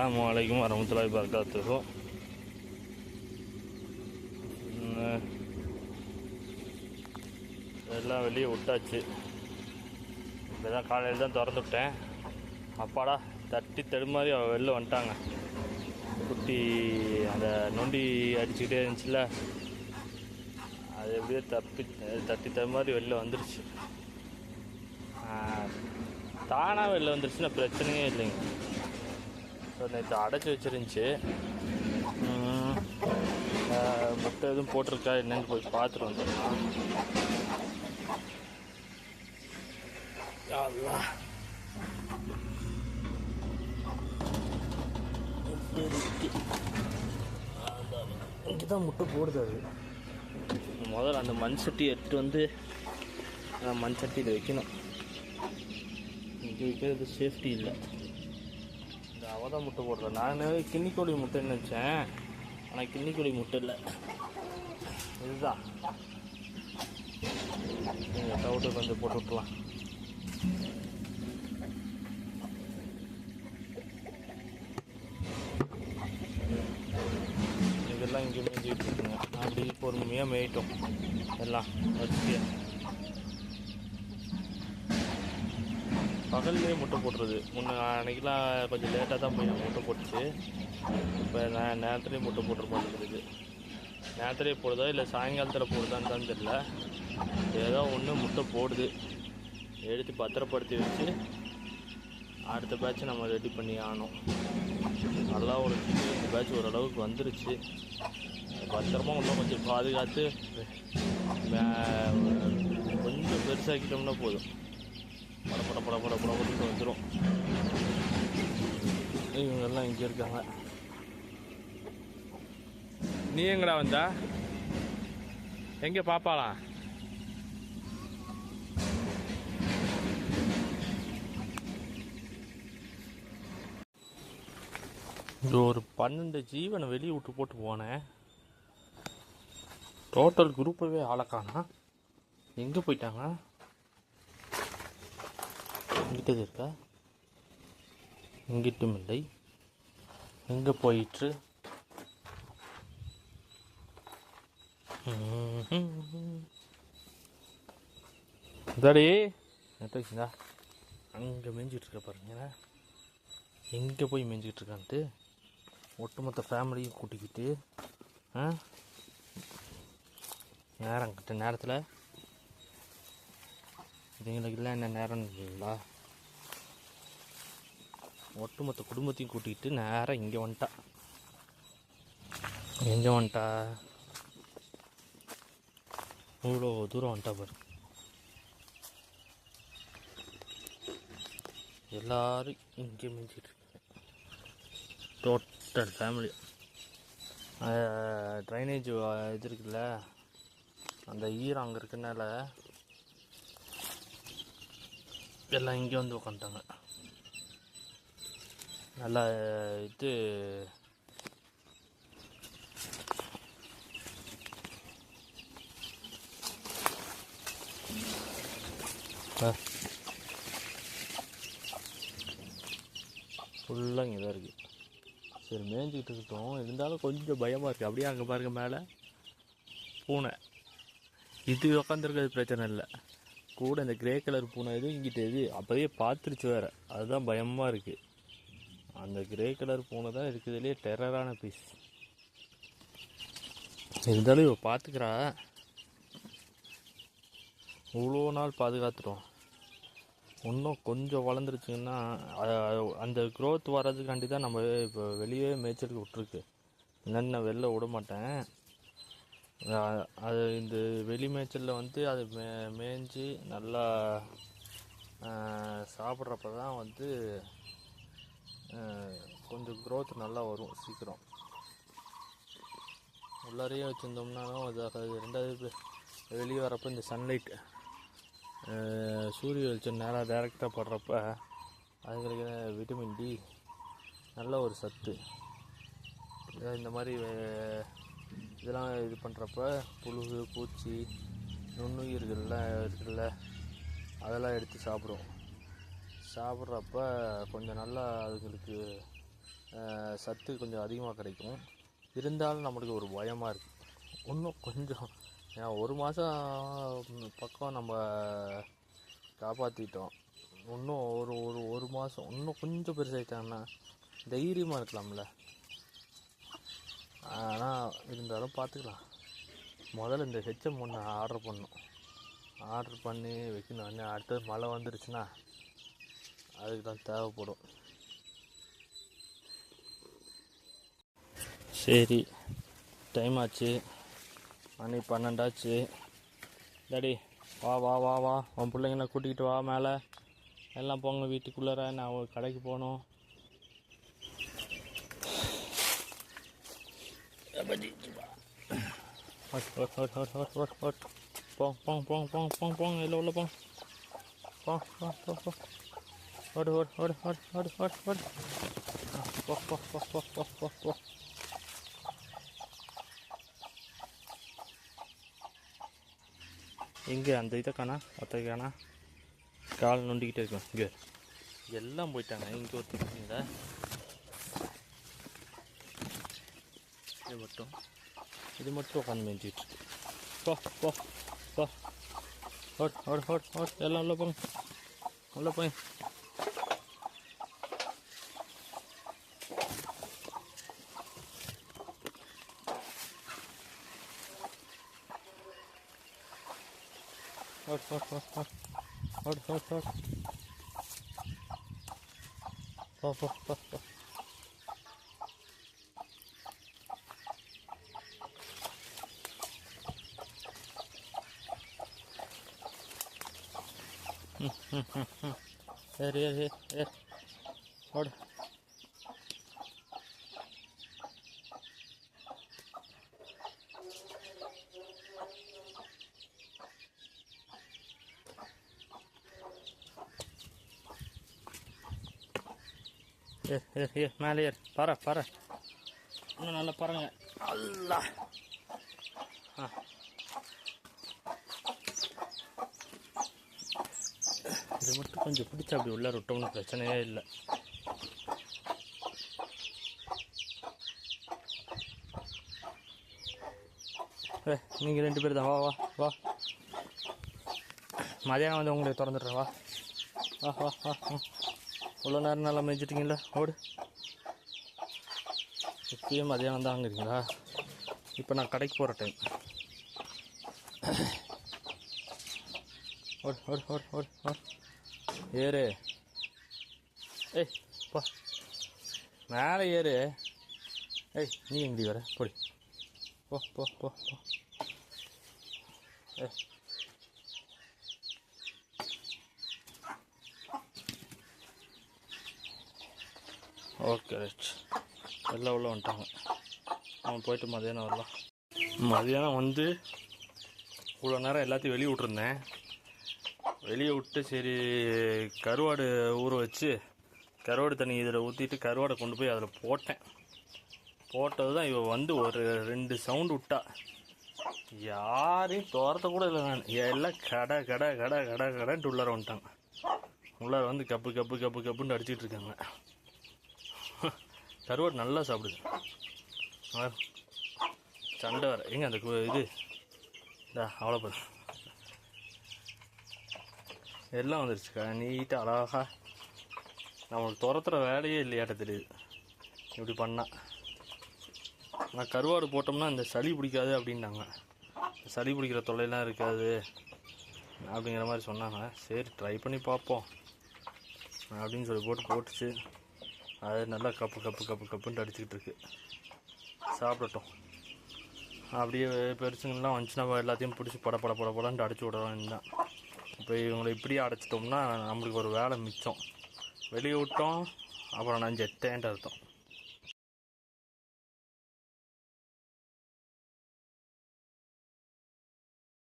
அஸ்ஸலாமு அலைக்கும் வரமத்துல்லாஹி வபரகாத்துஹு உம், எல்லாம் வெளியே விட்டாச்சு இப்போ தான் காலையில் தான் திறந்து விட்டேன் அப்பாடா தட்டி தடுமாறி அவள் வெளில வந்துட்டாங்க குட்டி அந்த நொண்டி அடிச்சுக்கிட்டே இருந்துச்சுல அது எப்படியோ தப்பி தட்டி தடுமாறி வெளில வந்துருச்சு தானாக வெளில வந்துருச்சுன்னா பிரச்சனையே இல்லைங்க நேற்று அடைச்சி வச்சிருந்துச்சு. முட்டை எதுவும் போட்டிருக்கா என்னன்னு போய் பார்த்துட்டு வந்துடலாம். இங்கே தான் முட்டை போடுது அது. முதல்ல அந்த மண் சட்டி எடுத்துட்டு வந்து மண் சட்டியில் வைக்கணும். இங்கே வைக்கிறது சேஃப்டி இல்லை. இந்த முட்டை போடுறேன். நான் கிண்ணிக்கோழி முட்டைன்னு நினச்சேன். ஆனால் கிண்ணிக்கோழி முட்டை இல்லை. இதுதான். நீங்கள் டவுட்டு கொஞ்சம் போட்டு விட்றலாம் இதெல்லாம் இங்கே மேய்ஞ்சிக்கிட்டு இருக்குங்க. அப்படி பொறுமையாக மேய்ட்டோம். எல்லாம் வச்சுட்டு பகல்லே முட்டை போடுறது முன்ன அன்னைக்கெலாம் கொஞ்சம் லேட்டாக தான் போய் முட்டை போட்டுச்சு. இப்போ நான் நேரத்துலேயே முட்டை போட்டுரு மாட்டேங்குது நேரத்துலேயே போடுதா இல்லை சாயங்காலத்தில் போடுதான்னு தான் தெரியல. ஏதோ ஒன்று முட்டை போடுது. எடுத்து பத்திரப்படுத்தி வச்சு அடுத்த பேட்ச் நம்ம ரெடி பண்ணி ஆனோம் நல்லா ஒரு இந்த பேட்ச் ஓரளவுக்கு வந்துருச்சு. பத்திரமா இன்னும் கொஞ்சம் பாதுகாத்து கொஞ்சம் பெருசாக்கிட்டோம்னா போதும். பட பட பட பட பட படன்னு வந்துடும் இவங்கெல்லாம் இங்கே இருக்காங்க. நீ எங்கடா வந்தா? எங்கே பாப்பாளா? ஒரு பன்னெண்டு ஜீவனை வெளியே விட்டு போட்டு போனேன். டோட்டல் குரூப்பவே ஆளக்கானா எங்கே போயிட்டாங்க? இங்கிட்டது இருக்கா? இங்கிட்டும் இல்லை எங்கே போயிற்று இதாடி நெட்வொர்க்ங்களா அங்கே மேய்ஞ்சிட்டு இருக்க பாருங்க எங்கே போய் மேய்ஞ்சிக்கிட்டு இருக்கான்ட்டு ஒட்டுமொத்த ஃபேமிலியும் கூட்டிக்கிட்டு ஆ? நேரம் கிட்ட நேரத்தில் இதுங்களுக்கெல்லாம் என்ன நேரம் இல்லைங்களா ஒட்டுமொத்த குடும்பத்தையும் கூட்டிகிட்டு நேராக இங்கே வந்துட்டா. எங்கே வந்துட்டா? இவ்வளோ தூரம் வந்துட்டா பாரு. எல்லாரும் இங்கே மிஞ்சிட்டு டோட்டல் ஃபேமிலி ட்ரைனேஜ் இது இருக்குல்ல? அந்த ஈரம் அங்கே இருக்கனால எல்லாம் இங்கே வந்து உக்காந்துட்டாங்க. நல்லா இது ஃபுல்லாக இங்கே தான் இருக்குது சரி மேய்ஞ்சிக்கிட்டு இருக்கட்டும். இருந்தாலும் கொஞ்சம் பயமாக இருக்குது அப்படியே அங்கே பாருங்க மேலே. பூனை. இது உக்காந்துருக்கிறது பிரச்சனை இல்லை. கூட இந்த கிரே கலர் பூனை எதுவும் இங்கிட்ட எது அப்போவே பார்த்துருச்சு வேறு. அதுதான் பயமாக இருக்குது அந்த கிரே கலர் பூனை தான் இருக்கிறதுலே டெரரான பீஸ் இருந்தாலும் இவ பார்த்துக்கிறா இவ்வளோ நாள் பாதுகாத்துட்டோம். இன்னும் கொஞ்சம் வளர்ந்துருச்சுங்கன்னா அந்த க்ரோத் வர்றதுக்காண்டி தான் நம்ம இப்போ வெளியே மேய்ச்சலுக்கு விட்ருக்கு இல்லைன்னு வெளில விட மாட்டேன். அது இந்த வெளி மேய்ச்சலில் வந்து அது மே மேய்ஞ்சி நல்லா சாப்பிட்றப்ப தான் வந்து கொஞ்சம் க்ரோத் நல்லா வரும் சீக்கிரம். உள்ளாரையே வச்சுருந்தோம்னாலும் அது அது ரெண்டாவது வெளியே வரப்போ இந்த சன்லைட் சூரிய வெளிச்சம் நேராக டைரெக்டாக படுறப்ப அதுங்களுக்கு விட்டமின் டி நல்ல ஒரு சத்து. இந்த மாதிரி இதெல்லாம் இது பண்ணுறப்ப புழுகு பூச்சி நுண்ணுயிர்கள்லாம் இருக்குல்ல அதெல்லாம் எடுத்து சாப்பிடும். சாப்பிட்றப்ப கொஞ்சம் நல்லா அதுங்களுக்கு சத்து கொஞ்சம் அதிகமாக கிடைக்கும். இருந்தாலும் நம்மளுக்கு ஒரு பயமாக இருக்குது இன்னும் கொஞ்சம் ஏன் ஒரு மாதம் பக்கம் நம்ம காப்பாற்றிட்டோம் இன்னும் ஒரு ஒரு ஒரு மாதம் இன்னும் கொஞ்சம் பெருசாகிட்டாங்கன்னா தைரியமாக இருக்கலாம்ல. ஆனால் இருந்தாலும் பார்த்துக்கலாம் முதல்ல இந்த ஹெச்எம் ஒன்று ஆர்டர் பண்ணணும். ஆர்டர் பண்ணி வைக்கணும். அடுத்தது மழை வந்துருச்சுன்னா அதுக்கு தான் தேவைப்படும். சரி டைம் ஆச்சு. மணி பன்னெண்டாச்சு. டாடி வா வா வா வா. உன் பிள்ளைங்கள கூட்டிகிட்டு வா மேலே. எல்லாம் போங்க வீட்டுக்குள்ளார? நான் ஒரு கடைக்கு போகணும். போங்க போங்க போங்க போங்க போங்க போங்க. இல்லை உள்ள போங்க. போங்க போ போ போ. ஓடு ஓடு ஓடு ஓடு ஓடு ஓடு ஓடு ஆ, போ போ போ போ போ போ போ எங்கே அந்த இதை காணா ஒத்த காணா. கால் நொண்டிக்கிட்டே இருக்கும். இங்கே. எல்லாம் போயிட்டாங்க. இங்கே ஒருத்தருக்கீங்களா இது மட்டும். இது மட்டும் உட்காந்து மேய்ஞ்சிட்டு இருக்கு. போ போ போ. ஓட் ஓட் ஓட் ஓட் எல்லாம் உள்ள போங்க. உள்ள போய். ஓட் ஓட் ஓட் ஓட் ஓட் ஓட் ஓட் போ போ போ போ ஏறு ஏறு ஏறு ஏறு ஓடு ஏறு ஏறு ஏ மேலே ஏறு. பாரு பாரு. இன்னும் நல்லா பாருங்க. அல்லா ஆ. இது மட்டும் கொஞ்சம் பிடிச்சா அப்படி உள்ள விட்டோம்னு பிரச்சனையே இல்லை. ஏ நீங்கள் ரெண்டு பேர் தான். வா வா வா. மதியானம் வந்து உங்களுக்கு திறந்துடுறேன். வா. வா வா வா. ம். இவ்வளோ நேரம் நல்லா மேய்ச்சிட்டிங்களா ஓடு. இப்பயும் மதியானம் தான் வாங்குறீங்களா இப்போ நான் கடைக்கு போகிற டைம் ஓடு ஓடு ஓடு ஓடு ஓடு. ஏறு. ஏய் போ. மேலே ஏறு. ஏய் நீ எங்கடி வர? போடி. போ போ போ போ. ஏய். Okay right. எல்லாம் உள்ள வந்துட்டாங்க. அவன் போயிட்டு மதியானம் வரலாம். மதியானம் வந்து இவ்வளோ நேரம் எல்லாத்தையும் வெளியே விட்ருந்தேன் வெளியே விட்டு சரி கருவாடு ஊற வச்சு கருவாடு தண்ணி இதில் ஊற்றிட்டு கருவாடை கொண்டு போய் அதில் போட்டேன். போட்டது தான் இவன் வந்து ஒரு ரெண்டு சவுண்டு விட்டா. யாரையும் துரத்த கூட இல்லை நான். எல்லாம் கடை கடை கடை கடை கடைன்ட்டு உள்ளார வந்துட்டாங்க உள்ளார வந்து கப்பு கப்பு கப்பு கப்புன்னு அடிச்சிட்டு இருக்காங்க. கருவாடு நல்லா சாப்பிடுது ஆ, சண்டை வர எங்க அந்த இது? இந்தா அவ்வளோ போதும் எல்லாம் வந்துருச்சுக்கா நீட்டாக அழகாக நம்மளுக்கு துரத்துற வேலையே இல்லையாட்ட தெரியுது. இப்படி பண்ணால் நான் கருவாடு போட்டோம்னா இந்த சளி பிடிக்காது அப்படின்னாங்க. சளி பிடிக்கிற தொல்லையெல்லாம் இருக்காது அப்படிங்கிற மாதிரி சொன்னாங்க. சரி ட்ரை பண்ணி பார்ப்போம். அப்படின்னு சொல்லி போட்டு போட்டுச்சு. அது நல்லா கப்பு கப்பு கப்பு கப்புன்ட்டு அடிச்சுக்கிட்டு இருக்கு. சாப்பிடட்டும். அப்படியே பெருசுங்கள்லாம் வந்துச்சுன்னா எல்லாத்தையும் பிடிச்சி பட பட பட படன்ட்டு அடிச்சு விட தான் இப்போ இவங்களை இப்படியே அடைச்சிட்டோம்னா நம்மளுக்கு ஒரு வேலை மிச்சம். வெளியே விட்டோம் அப்புறம் நான் ஜெட்டேன்ட்டு அர்த்தம்.